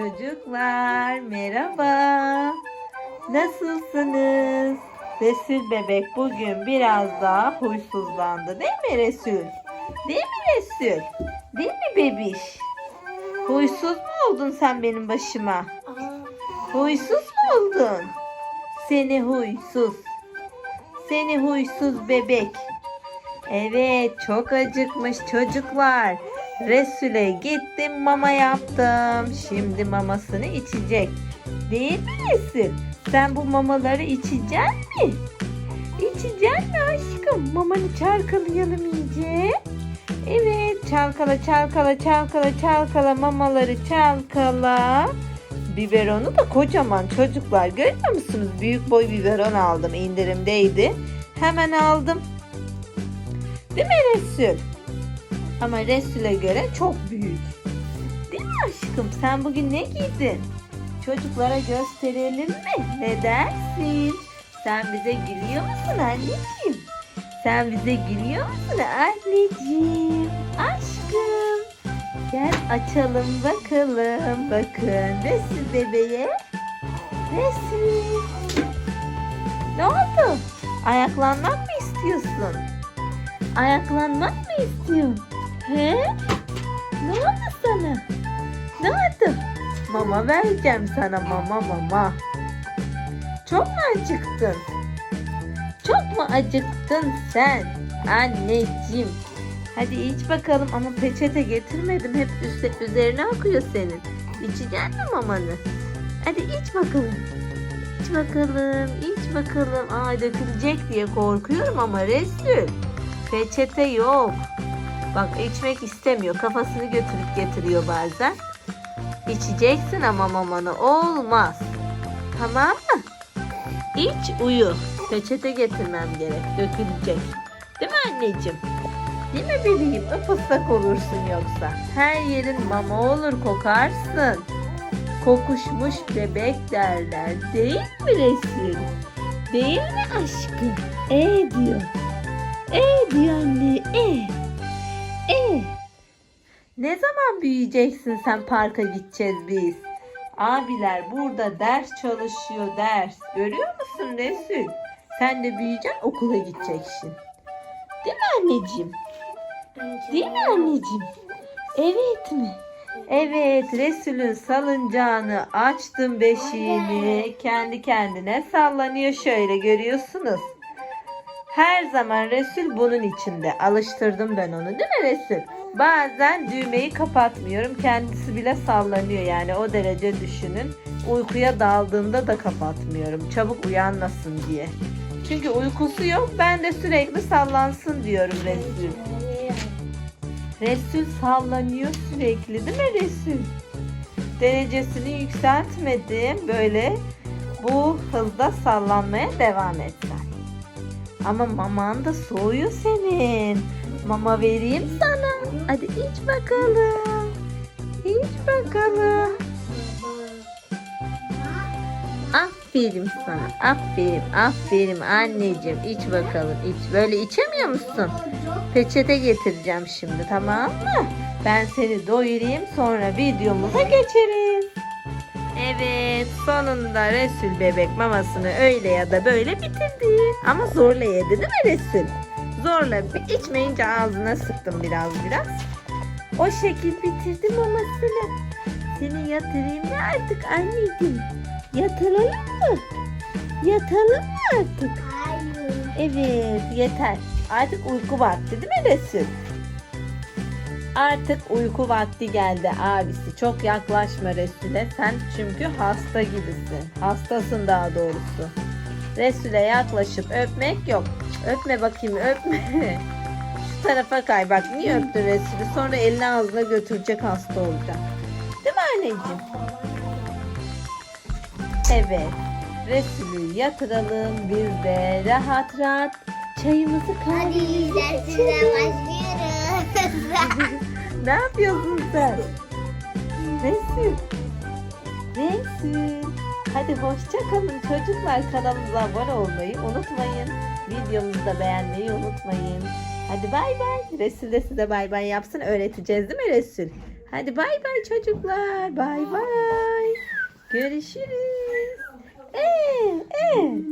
Çocuklar merhaba. Nasılsınız? Resul bebek bugün biraz daha huysuzlandı değil mi Resul? Değil mi Resul? Değil mi bebiş? Huysuz mu oldun sen benim başıma? Huysuz mu oldun? Seni huysuz. Seni huysuz bebek. Evet çok acıkmış çocuklar. Resul'e gittim mama yaptım. Şimdi mamasını içecek. Değil mi Resul? Sen bu mamaları içecek mi? İçecek mi aşkım? Mamanı çalkalayalım iyice. Evet çalkala çalkala çalkala çalkala mamaları çalkala. Biberonu da kocaman çocuklar görüyor musunuz? Büyük boy biberon aldım indirimdeydi. Hemen aldım. Değil mi Resul? Ama Resul'e göre çok büyük. Değil mi aşkım? Sen bugün ne giydin? Çocuklara gösterelim mi? Ne dersin? Sen bize gülüyor musun anneciğim? Sen bize gülüyor musun anneciğim? Aşkım. Gel açalım bakalım. Bakın Resul bebeğe. Resul. Ne oldu? Ayaklanmak mı istiyorsun? Ayaklanmak mı istiyorsun? Sana? Ne oldu? Mama vereceğim sana mama mama. Çok mu acıktın? Çok mu acıktın sen? Anneciğim. Hadi iç bakalım ama peçete getirmedim. Hep üste, üzerine akıyor senin. İçecek mi mamanı? Hadi iç bakalım. İç bakalım, iç bakalım. Aa dökülecek diye korkuyorum ama Resul. Peçete yok. Bak içmek istemiyor. Kafasını götürüp getiriyor bazen. İçeceksin ama mamanı. Olmaz. Tamam mı? İç uyu. Peçete getirmem gerek. Dökülecek. Değil mi anneciğim? Değil mi bebeğim? Ipaslak olursun yoksa. Her yerin mama olur kokarsın. Kokuşmuş bebek derler. Değil mi Resul? Değil mi aşkım? E diyor. E diyor Ne zaman büyüyeceksin sen parka gideceğiz biz? Abiler burada ders çalışıyor ders. Görüyor musun Resul? Sen de büyüyeceksin okula gideceksin. Değil mi anneciğim? Değil mi anneciğim? Evet mi? Evet Resul'ün salıncağını açtım beşiğini. Kendi kendine sallanıyor şöyle görüyorsunuz. Her zaman Resul bunun içinde. Alıştırdım ben onu değil mi Resul? Bazen düğmeyi kapatmıyorum. Kendisi bile sallanıyor yani o derece düşünün. Uykuya daldığımda da kapatmıyorum. Çabuk uyanmasın diye. Çünkü uykusu yok. Ben de sürekli sallansın diyorum Resul. Resul sallanıyor sürekli değil mi Resul? Derecesini yükseltmedim. Böyle bu hızda sallanmaya devam etsen. Ama maman da soğuyor senin. Mama vereyim sana. Hadi iç bakalım. İç bakalım. Aferin sana. Aferin. Aferin anneciğim. İç bakalım. iç. Böyle içemiyor musun? Peçete getireceğim şimdi tamam mı? Ben seni doyurayım sonra videomuza geçeriz. Evet sonunda Resul bebek mamasını öyle ya da böyle bitirdi. Ama zorla yedi değil mi Resul? Zorla bir içmeyince ağzına sıktım biraz biraz. O şekil bitirdi mamasını. Seni yatırayım mı artık anneciğim? Yatıralım mı? Yatalım mı artık? Evet yeter. Artık uyku vakti değil mi Resul? Artık uyku vakti geldi abisi. Çok yaklaşma Resul'e. Sen çünkü hasta gibisin. Hastasın daha doğrusu. Resul'e yaklaşıp öpmek yok. Öpme bakayım öpme. Şu tarafa kay bak. Niye öptün Resul'ü? Sonra elini ağzına götürecek hasta olacak. Değil mi anneciğim? Evet. Resul'ü yatıralım. Biz de rahat rahat çayımızı Hadi kahvemizi başlıyoruz. Ne yapıyorsun sen? Resul. Resul. Hadi hoşça kalın çocuklar kanalımıza abone olmayı unutmayın. Videomuzu da beğenmeyi unutmayın. Hadi bay bay. Resul de size bay bay yapsın. Öğreteceğiz değil mi Resul? Hadi bay bay çocuklar. Bay bay. Görüşürüz. Ee, ee.